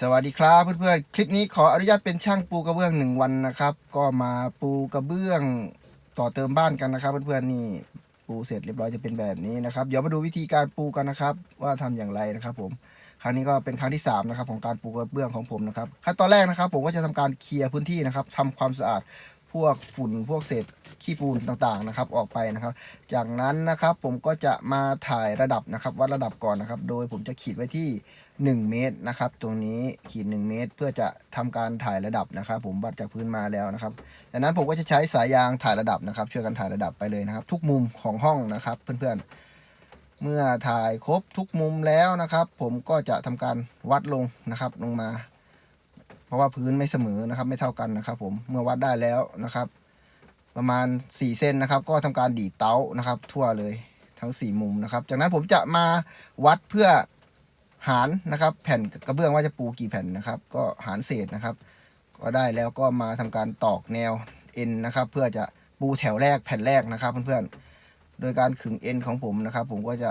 สวัสดีครับเพื่อนๆ คลิปนี้ขออนุญาตเป็นช่างปูกระเบื้องหนึ่งวันนะครับ ก็มาปูกระเบื้องต่อเติมบ้านกันนะครับ เพื่อนๆนี่ปูเสร็จเรียบร้อยจะเป็นแบบนี้นะครับ เดี๋ยวมาดูวิธีการปูกันนะครับ ว่าทำอย่างไรนะครับ ผม ครั้งนี้ก็เป็นครั้งที่สามนะครับของการปูกระเบื้องของผมนะครับขั้นตอนแรกนะครับ ผมก็จะทำการเคลียร์พื้นที่นะครับทำความสะอาด พวกฝุ่นพวกเศษขี้ปูนต่างๆนะครับออกไปนะครับ จากนั้นนะครับผมก็จะมาถ่ายระดับนะครับวัดระดับก่อนนะครับ โดยผมจะขีดไว้ที่ 1 เมตรนะครับ ตรงนี้ขีด 1 เมตร เพื่อจะทำการถ่ายระดับนะครับ ผมวัดจากพื้นมาแล้วนะครับจากนั้นผมก็จะใช้สายยางถ่ายระดับนะครับ ช่วยกันถ่ายระดับไปเลยนะครับ ทุกมุมของห้องนะครับเพื่อนๆเมื่อถ่ายครบทุกมุมแล้วนะครับ ผมก็จะทำการวัดลงนะครับ ลงมา เพราะว่าพื้นไม่เสมอนะครับ ไม่เท่ากันนะครับผมเมื่อวัดได้แล้วนะครับ ประมาณ 4เซนนะครับ ก็ทำการดีดเต้านะครับ ทั่วเลยทั้ง 4 มุมนะครับ จากนั้นผมจะมาวัดเพื่อหารนะครับ แผ่นกระเบื้องว่าจะปูกี่แผ่นนะครับ ก็หารเศษนะครับ ก็ได้แล้วก็มาทำการตอกแนวเอ็นนะครับ เพื่อจะปูแถวแรกแผ่นแรกนะครับ เพื่อนๆโดยการขึงเอ็นของผมนะครับ ผมก็จะ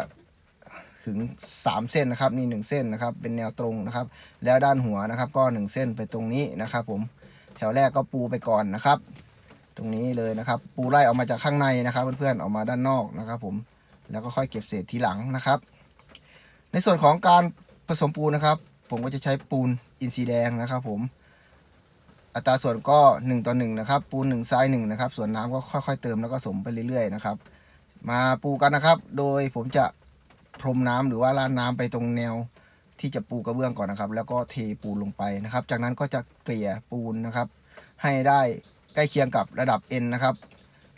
ขึง 3 เส้นนะครับนี่ 1 เส้นนะครับ เป็นแนวตรงนะครับ แล้วด้านหัวนะครับ ก็ 1 เส้นไปตรงนี้นะครับ ผมแถวแรกก็ปูไปก่อนนะครับ ตรงนี้เลยนะครับ ปูไล่ออกมาจากข้างในนะครับ เพื่อนๆออกมาด้านนอกนะครับ ผมแล้วก็ค่อยเก็บเศษทีหลังนะครับ ในส่วนของการผสมปูนนะครับ ผมก็จะใช้ปูนอินทรีย์แดงนะครับ ผมอัตราส่วนก็ 1 ต่อ1นะครับปูน1ทราย1นะครับส่วนน้ำก็ค่อยๆเติมแล้วก็สมไปเรื่อยๆนะครับ มาปูกันนะครับ โดยผมจะ รมน้ำหรือว่าราดน้ำไปตรงแนวที่จะปูกระเบื้องก่อนนะครับ แล้วก็เทปูนลงไปนะครับ จากนั้นก็จะเกลี่ยปูนนะครับ ให้ได้ใกล้เคียงกับระดับ N นะครับ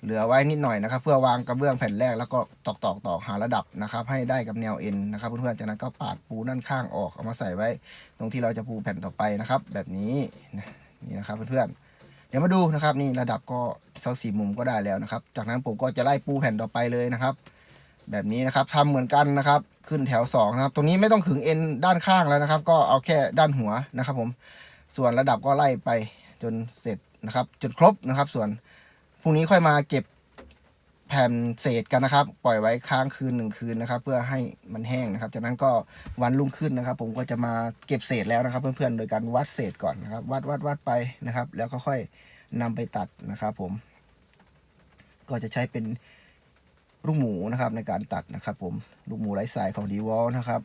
เหลือไว้นิดหน่อยนะครับ เพื่อวางกระเบื้องแผ่นแรกแล้วก็ตอกตอกตอกหาระดับนะครับ ให้ได้กับแนว N นะครับเพื่อนๆจากนั้นก็ปาดปูด้านข้างออกเอามาใส่ไว้ ตรงที่เราจะปูแผ่นต่อไปนะครับ แบบนี้นะนี่นะครับเพื่อนๆเดี๋ยวมาดูนะครับนี่ระดับก็สักสี่มุมก็ได้แล้วนะครับ จากนั้นผมก็จะไล่ปูแผ่นต่อไปเลยนะครับ แบบนี้นะครับทำเหมือนกันนะครับ ขึ้นแถวสองนะครับตรงนี้ไม่ต้องขึงเอ็นด้านข้างแล้วนะครับ ก็เอาแค่ด้านหัวนะครับ ผมส่วนระดับก็ไล่ไปจนเสร็จนะครับ จนครบนะครับ ส่วนพรุ่งนี้ค่อยมาเก็บแผ่นเศษกันนะครับ ปล่อยไว้ค้างคืนหนึ่งคืนนะครับ เพื่อให้มันแห้งนะครับ จากนั้นก็วันรุ่งขึ้นนะครับ ผมก็จะมาเก็บเศษแล้วนะครับ เพื่อนๆโดยการวัดเศษก่อนนะครับ วัดวัดวัดไปนะครับ แล้วก็ค่อยนำไปตัดนะครับ ผม ก็จะใช้เป็น ลูกหมูนะครับในการตัดนะครับผมลูกหมูไร้สายของดีวอลนะครับ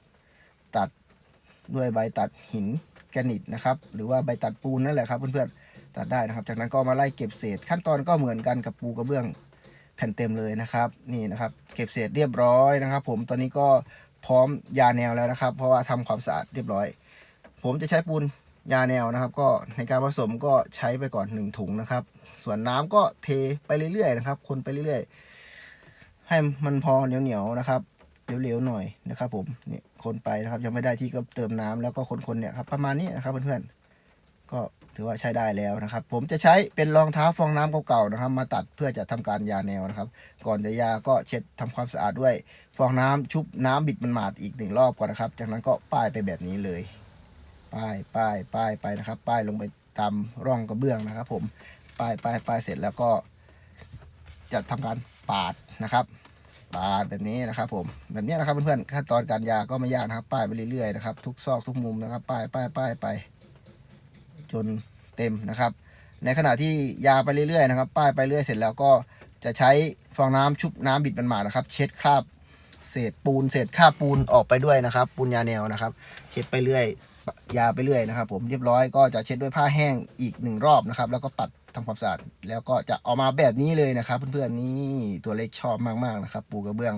ตัดด้วยใบตัดหินแกรนิตนะครับ หรือว่าใบตัดปูนนั่นแหละครับเพื่อนๆตัดได้นะครับ จากนั้นก็มาไล่เก็บเศษ ขั้นตอนก็เหมือนกันกับปูกระเบื้องแผ่นเต็มเลยนะครับ นี่นะครับ เก็บเศษเรียบร้อยนะครับ ผมตอนนี้ก็พร้อมยาแนวแล้วนะครับ เพราะว่าทำความสะอาดเรียบร้อย ผมจะใช้ปูนยาแนวนะครับ ก็ในการผสมก็ใช้ไปก่อนหนึ่งถุงนะครับ ส่วนน้ำก็เทไปเรื่อยๆนะครับ คนไปเรื่อยๆ ให้มันพอเหนียวๆนะครับเหลวๆหน่อยนะครับ ผมเนี่ยคนไปนะครับ ยังไม่ได้ที่ก็เติมน้ำแล้วก็คนๆเนี่ยครับประมาณนี้นะครับเพื่อนๆก็ถือว่าใช้ได้แล้วนะครับ ผมจะใช้เป็นรองเท้าฟองน้ำเก่าๆนะครับ มาตัดเพื่อจะทำการยาแนวนะครับ ก่อนจะยาก็เช็ดทำความสะอาดด้วย ฟองน้ำชุบน้ำบิดมันหมาดอีกหนึ่งรอบก่อนนะครับ จากนั้นก็ป้ายไปแบบนี้เลย ป้ายป้ายป้ายไปนะครับ ป้ายลงไปตามร่องกระเบื้องนะครับ ผมป้ายป้ายป้ายเสร็จแล้วก็จะทำการ ปาดนะครับ ปาดแบบนี้นะครับ ผมแบบนี้นะครับเพื่อนๆขั้นตอนการยาก็ไม่ยากนะครับ ป้ายไปเรื่อยๆนะครับทุกซอกทุกมุมนะครับ ป้ายป้ายป้ายไป จนเต็มนะครับ ในขณะที่ยาไปเรื่อยๆนะครับ ป้ายไปเรื่อยเสร็จแล้วก็จะใช้ฟองน้ำชุบน้ำบิดมันหมาดนะครับ เช็ดคราบเศษปูนเศษคราบปูนออกไปด้วยนะครับ ปูนยาแนวนะครับ เช็ดไปเรื่อย ยาไปเรื่อยนะครับ ผมเรียบร้อยก็จะเช็ดด้วยผ้าแห้งอีกหนึ่งรอบนะครับ แล้วก็ปัดทำความสะอาดแล้วก็จะออกมาแบบนี้เลยนะครับ เพื่อนๆนี่ตัวเล็กชอบมากๆนะครับ ปูกระเบื้อง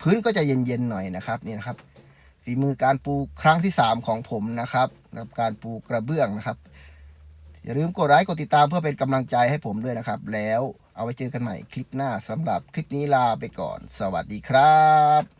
พื้นก็จะเย็นๆหน่อยนะครับนี่นะครับฝีมือการปูครั้งที่ 3 ของผมนะครับกับการปูกระเบื้องนะครับอย่าลืมกดไลค์กดติดตามเพื่อเป็นกำลังใจให้ผมด้วยนะครับ แล้วเอาไว้เจอกันใหม่คลิปหน้าสำหรับคลิปนี้ลาไปก่อน สวัสดีครับ